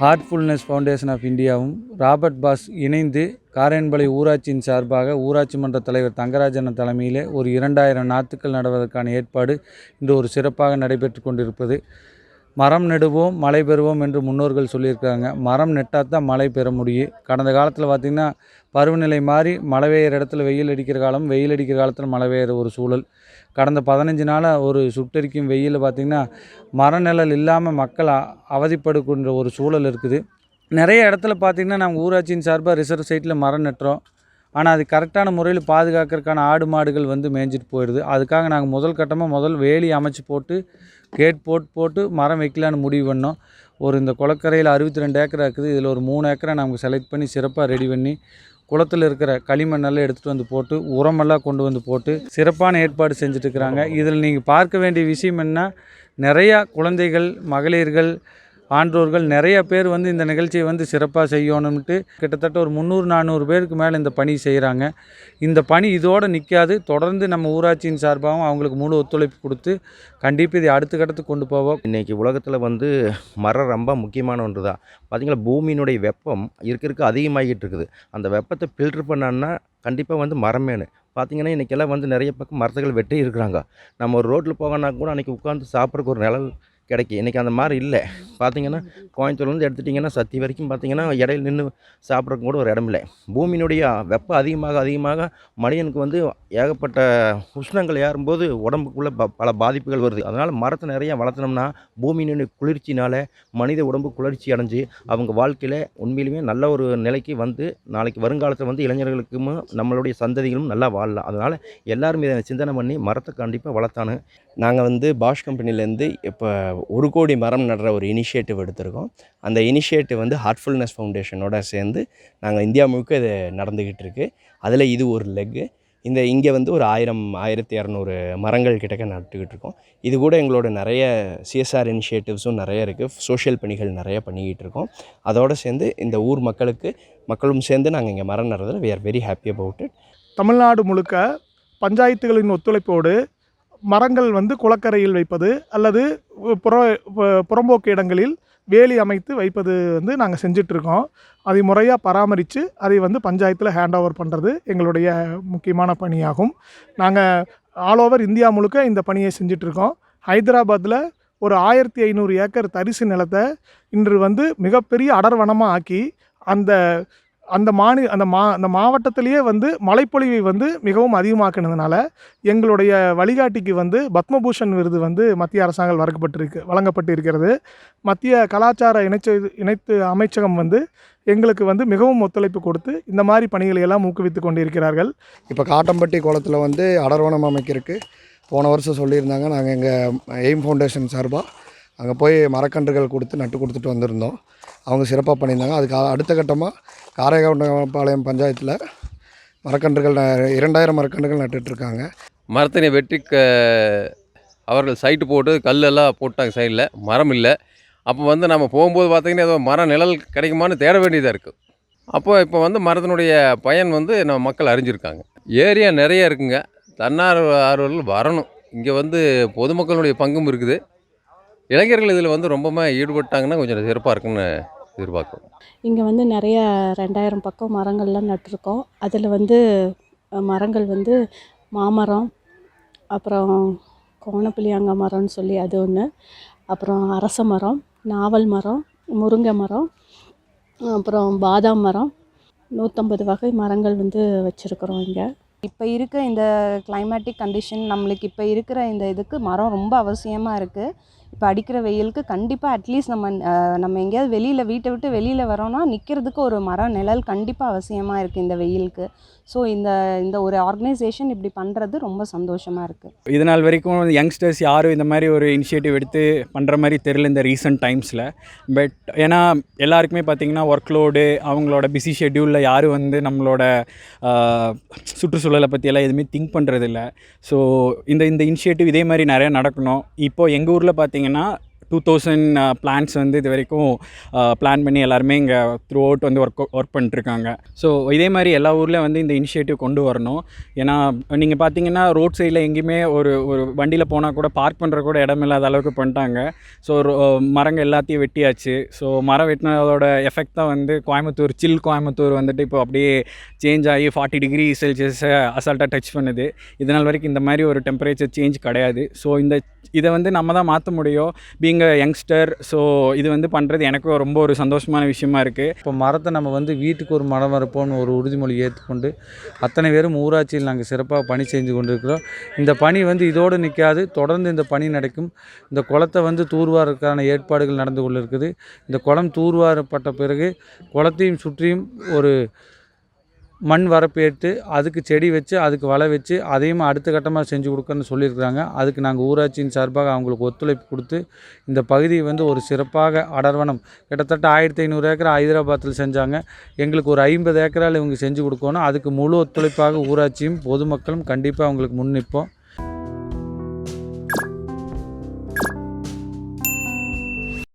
Heartfulness foundation of இந்தியாவும் Robert Bosch இணைந்து காரையன்பளை ஊராட்சியின் சார்பாக ஊராட்சி மன்ற தலைவர் தங்கராஜன் தலைமையிலே ஒரு இரண்டாயிரம் நாற்றுக்கள் நடுவதற்கான ஏற்பாடு இன்று ஒரு சிறப்பாக நடைபெற்று கொண்டிருப்பது. மரம் நடுவோம் மழை பெறுவோம் என்று முன்னோர்கள் சொல்லியிருக்காங்க. மரம் நெட்டால் தான் மழை பெற முடியும் கடந்த காலத்தில் பார்த்திங்கன்னா பருவநிலை மாறி மழை பெய்கிற இடத்துல வெயில் அடிக்கிற காலம் வெயில் அடிக்கிற காலத்தில் மழை பெய்கிற ஒரு சூழல். கடந்த பதினஞ்சு நாளாக ஒரு சுட்டரிக்கும் வெயில் பார்த்திங்கன்னா மரநிழல் இல்லாமல் மக்கள் அ- அவதிப்படுகின்ற ஒரு சூழல் இருக்குது. நிறைய இடத்துல பார்த்திங்கன்னா நாங்கள் ஊராட்சியின் சார்பாக ரிசர்வ் சைட்டில் மரம் நட்டுறோம். ஆனால் அது கரெக்டான முறையில் பாதுகாக்கிறதுக்கான ஆடு மாடுகள் வந்து மேய்ஞ்சிட்டு போயிடுது. அதுக்காக நாங்கள் முதல் கட்டமாக முதல் வேலி அமைச்சு போட்டு கேட் போட்டு போட்டு மரம் வைக்கலான்னு முடிவு பண்ணோம். ஒரு இந்த குளக்கரையில் அறுபத்தி ரெண்டு ஏக்கர் இருக்குது. இதில் ஒரு மூணு ஏக்கரை நமக்கு செலக்ட் பண்ணி சிறப்பாக ரெடி பண்ணி குளத்தில் இருக்கிற களிமண்ணெல்லாம் எடுத்துகிட்டு வந்து போட்டு உரமெல்லாம் கொண்டு வந்து போட்டு சிறப்பான ஏற்பாடு செஞ்சுட்டு இருக்கிறாங்க. இதில் நீங்கள் பார்க்க வேண்டிய விஷயம் என்ன நிறையா குழந்தைகள் மகளிர்கள் ஆன்றோர்கள் நிறைய பேர் வந்து இந்த நிகழ்ச்சியை வந்து சிறப்பாக செய்யணும்ட்டு கிட்டத்தட்ட ஒரு முந்நூறு நானூறு பேருக்கு மேலே இந்த பணி செய்கிறாங்க இந்த பணி இதோடு நிற்காது தொடர்ந்து நம்ம ஊராட்சியின் சார்பாகவும் அவங்களுக்கு முழு ஒத்துழைப்பு கொடுத்து கண்டிப்பாக இதை அடுத்த கட்டத்துக்கு கொண்டு போவோம். இன்றைக்கி உலகத்தில் வந்து மரம் ரொம்ப முக்கியமான ஒன்று தான் பார்த்திங்கன்னா பூமியினுடைய வெப்பம் இருக்க இருக்க அதிகமாகிட்டு இருக்குது. அந்த வெப்பத்தை ஃபில்டர் பண்ணான்னா கண்டிப்பாக வந்து மரம் வேணும் பார்த்தீங்கன்னா இன்றைக்கெல்லாம் வந்து நிறைய பக்கம் மரத்துகள் வெட்டி இருக்கிறாங்க. நம்ம ஒரு ரோட்டில் போகணுன்னா கூட அன்றைக்கி உட்காந்து சாப்பிட்றக்கு ஒரு நிழல் கிடைக்கும் இன்றைக்கி அந்த மாதிரி இல்லை. பார்த்தீங்கன்னா கோயம்புத்தூர்லேருந்து எடுத்துட்டிங்கன்னா சத்தி வரைக்கும் பார்த்தீங்கன்னா இடையில நின்று சாப்பிட்றக்கு கூட ஒரு இடம் இல்லை பூமியினுடைய வெப்பம் அதிகமாக அதிகமாக மனிதனுக்கு வந்து ஏகப்பட்ட உஷ்ணங்கள் ஏறும்போது உடம்புக்குள்ளே ப பல பாதிப்புகள் வருது. அதனால் மரத்தை நிறையா வளர்த்தனோம்னா பூமியினுடைய குளிர்ச்சினால் மனித உடம்பு குளிர்ச்சி அடைஞ்சு அவங்க வாழ்க்கையில் உண்மையிலுமே நல்ல ஒரு நிலைக்கு வந்து நாளைக்கு வருங்காலத்தில் வந்து இளைஞர்களுக்கும் நம்மளுடைய சந்ததிகளும் நல்லா வாழலாம். அதனால் எல்லாருமே இதை சிந்தனை பண்ணி மரத்தை கண்டிப்பாக வளர்த்தானு நாங்கள் வந்து பாஷ் கம்பெனிலேருந்து இப்போ ஒரு கோடி மரம் நடுற ஒரு இனிஷியேட்டிவ் எடுத்திருக்கோம். அந்த இனிஷியேட்டிவ் வந்து ஹார்ட்ஃபுல்னஸ் ஃபவுண்டேஷனோட சேர்ந்து நாங்கள் இந்தியா முழுக்க இது நடந்துக்கிட்டு இருக்குது அதில் இது ஒரு லெக்கு இந்த இங்கே வந்து ஒரு ஆயிரம் ஆயிரத்தி இரநூறு மரங்கள் கிட்டக்க நட்டுக்கிட்டு இருக்கோம். இது கூட எங்களோட நிறைய சிஎஸ்ஆர் இனிஷியேட்டிவ்ஸும் நிறைய இருக்குது சோஷியல் பணிகள் நிறைய பண்ணிக்கிட்டு இருக்கோம். அதோடு சேர்ந்து இந்த ஊர் மக்களுக்கு மக்களும் சேர்ந்து நாங்கள் இங்கே மரம் நடுறதில் we are very happy about it Tamil Nadu முழுக்க பஞ்சாயத்துகளின் ஒத்துழைப்போடு மரங்கள் வந்து குளக்கரையில் வைப்பது அல்லது புற புறம்போக்கு இடங்களில் வேலி அமைத்து வைப்பது வந்து நாங்கள் செஞ்சிட்ருக்கோம். அதை முறையாக பராமரித்து அதை வந்து பஞ்சாயத்தில் ஹேண்ட் ஓவர் பண்ணுறது எங்களுடைய முக்கியமான பணியாகும். நாங்கள் ஆல் ஓவர் இந்தியா முழுக்க இந்த பணியை செஞ்சிட்ருக்கோம். ஹைதராபாத்தில் ஒரு ஆயிரத்தி ஐநூறு ஏக்கர் தரிசு நிலத்தை இன்று வந்து மிகப்பெரிய அடர்வனமாக ஆக்கி அந்த அந்த மாநி அந்த மா அந்த மாவட்டத்திலேயே வந்து மழைப்பொழிவை வந்து மிகவும் அதிகமாக்கினதுனால எங்களுடைய வழிகாட்டிக்கு வந்து பத்மபூஷன் விருது வந்து மத்திய அரசாங்கம் வழங்கப்பட்டிருக்கு வழங்கப்பட்டு இருக்கிறது மத்திய கலாச்சார இணைச்ச இணைத்து அமைச்சகம் வந்து எங்களுக்கு வந்து மிகவும் ஒத்துழைப்பு கொடுத்து இந்த மாதிரி பணிகளை எல்லாம் ஊக்குவித்து கொண்டிருக்கிறார்கள். இப்போ காட்டம்பட்டி குளத்தில் வந்து அடர்வனம் அமைக்கிறதுக்கு போன வருஷம் சொல்லியிருந்தாங்க. நாங்கள் எங்கள் எய்ம் ஃபவுண்டேஷன் சார்பாக அங்கே போய் மரக்கன்றுகள் கொடுத்து நட்டு கொடுத்துட்டு வந்திருந்தோம். அவங்க சிறப்பாக பண்ணியிருந்தாங்க. அதுக்கு அடுத்த கட்டமாக காரைக்காப்பாளையம் பஞ்சாயத்தில் மரக்கன்றுகள் ந- இரண்டாயிரம் மரக்கன்றுகள் நட்டுட்ருக்காங்க. மரத்தினை வெட்டி க அவர்கள் சைட்டு போட்டு கல்லெல்லாம் போட்டாங்க சைடில் மரம் இல்லை. அப்போ வந்து நம்ம போகும்போது பார்த்திங்கன்னா ஏதோ மரம் நிழல் கிடைக்குமான்னு தேட வேண்டியதாக இருக்குது அப்போ இப்போ வந்து மரத்தினுடைய பயன் வந்து நம்ம மக்கள் அறிஞ்சிருக்காங்க. ஏரியா நிறைய இருக்குங்க. தன்னார்வ ஆர்வலர்கள் வரணும். இங்கே வந்து பொதுமக்களுடைய பங்கும் இருக்குது. இளைஞர்கள் இதில் வந்து ரொம்பவுமே ஈடுபட்டாங்கன்னா கொஞ்சம் சிறப்பாக இருக்குன்னு எதிர்பார்க்குறோம். இங்கே வந்து நிறைய ரெண்டாயிரம் பக்கம் மரங்கள்லாம் நட்டிருக்கோம். அதில் வந்து மரங்கள் வந்து மாமரம் அப்புறம் கோணப்புளியாங்க மரம்னு சொல்லி அது ஒன்று அப்புறம் அரச மரம் நாவல் மரம் முருங்கை மரம் அப்புறம் பாதாம் மரம். நூற்றம்பது வகை மரங்கள் வந்து வச்சுருக்குறோம் இங்கே. இப்போ இருக்க இந்த கிளைமேட்டிக் கண்டிஷன் நம்மளுக்கு இப்போ இருக்கிற இந்த இதுக்கு மரம் ரொம்ப அவசியமாக இருக்குது இப்போ அடிக்கிற வெயிலுக்கு கண்டிப்பாக அட்லீஸ்ட் நம்ம நம்ம எங்கேயாவது வெளியில் வீட்டை விட்டு வெளியில் வரோம்னா நிற்கிறதுக்கு ஒரு மரம் நிழல் கண்டிப்பாக அவசியமாக இருக்குது இந்த வெயிலுக்கு. ஸோ இந்த இந்த ஒரு ஆர்கனைசேஷன் இப்படி பண்ணுறது ரொம்ப சந்தோஷமாக இருக்குது இது நாள் வரைக்கும் யங்ஸ்டர்ஸ் யாரும் இந்த மாதிரி ஒரு இனிஷியேட்டிவ் எடுத்து பண்ணுற மாதிரி தெரில இந்த ரீசெண்ட் டைம்ஸில் பட் ஏன்னா எல்லாருக்குமே பார்த்திங்கன்னா ஒர்க் லோடு அவங்களோட பிஸி ஷெட்யூலில் யாரும் வந்து நம்மளோட சுற்றுச்சூழலை பற்றியெல்லாம் எதுவுமே திங்க் பண்ணுறதில்ல ஸோ இந்த இந்த இனிஷியேட்டிவ் இதே மாதிரி நிறையா நடக்கணும். இப்போது எங்கள் ஊரில் பார்த்தீங்கன்னா பார்த்தீங்கன்னா டூ தௌசண்ட் பிளான்ஸ் வந்து இது வரைக்கும் uh, பிளான் பண்ணி எல்லாருமே இங்கே த்ரூ அவுட் வந்து ஒர்க் ஒர்க் பண்ணிட்டுருக்காங்க. ஸோ இதே மாதிரி எல்லா ஊர்லேயும் வந்து இந்த இனிஷியேட்டிவ் கொண்டு வரணும். ஏன்னா நீங்கள் பார்த்தீங்கன்னா ரோட் சைடில் எங்கேயுமே ஒரு ஒரு வண்டியில் போனால் கூட பார்க் பண்ணுற கூட இடம் இல்லாத அளவுக்கு பண்ணிட்டாங்க. ஸோ மரங்கள் எல்லாத்தையும் வெட்டியாச்சு. ஸோ மரம் வெட்டினதோட எஃபெக்ட் தான் வந்து கோயம்புத்தூர் சில் கோயம்புத்தூர் வந்துட்டு இப்போ அப்படியே சேஞ்ச் ஆகி ஃபார்ட்டி டிகிரி செல்சியஸை அசால்ட்டாக டச் பண்ணுது. இதனால் வரைக்கும் இந்த மாதிரி ஒரு டெம்பரேச்சர் சேஞ்ச் கிடையாது. ஸோ இந்த இதை வந்து நம்ம தான் மாற்ற முடியும். பீங் அ யங்ஸ்டர் ஸோ இது வந்து பண்ணுறது எனக்கும் ரொம்ப ஒரு சந்தோஷமான விஷயமா இருக்குது இப்போ மரத்தை நம்ம வந்து வீட்டுக்கு ஒரு மரம் வரப்போன்னு ஒரு உறுதிமொழி ஏற்றுக்கொண்டு அத்தனை பேரும் ஊராட்சியில் நாங்கள் சிறப்பாக பணி செஞ்சு கொண்டிருக்கிறோம். இந்த பணி வந்து இதோடு நிற்காது தொடர்ந்து இந்த பணி நடக்கும். இந்த குளத்தை வந்து தூர்வாருக்கான ஏற்பாடுகள் நடந்து கொண்டு இருக்குது இந்த குளம் தூர்வாரப்பட்ட பிறகு குளத்தையும் சுற்றியும் ஒரு மண் வரப்பு எடுத்து அதுக்கு செடி வச்சு அதுக்கு வலை வச்சு அதையும் அடுத்த கட்டமாக செஞ்சு கொடுக்கணும்னு சொல்லியிருக்கிறாங்க. அதுக்கு நாங்கள் ஊராட்சியின் சார்பாக அவங்களுக்கு ஒத்துழைப்பு கொடுத்து இந்த பகுதியை வந்து ஒரு சிறப்பாக அடர்வனம் கிட்டத்தட்ட ஆயிரத்தி ஐநூறு ஏக்கர் ஹைதராபாத்தில் செஞ்சாங்க. எங்களுக்கு ஒரு ஐம்பது ஏக்கரால் இவங்க செஞ்சு கொடுக்கணும். அதுக்கு முழு ஒத்துழைப்பாக ஊராட்சியும் பொதுமக்களும் கண்டிப்பாக அவங்களுக்கு முன் நிற்போம்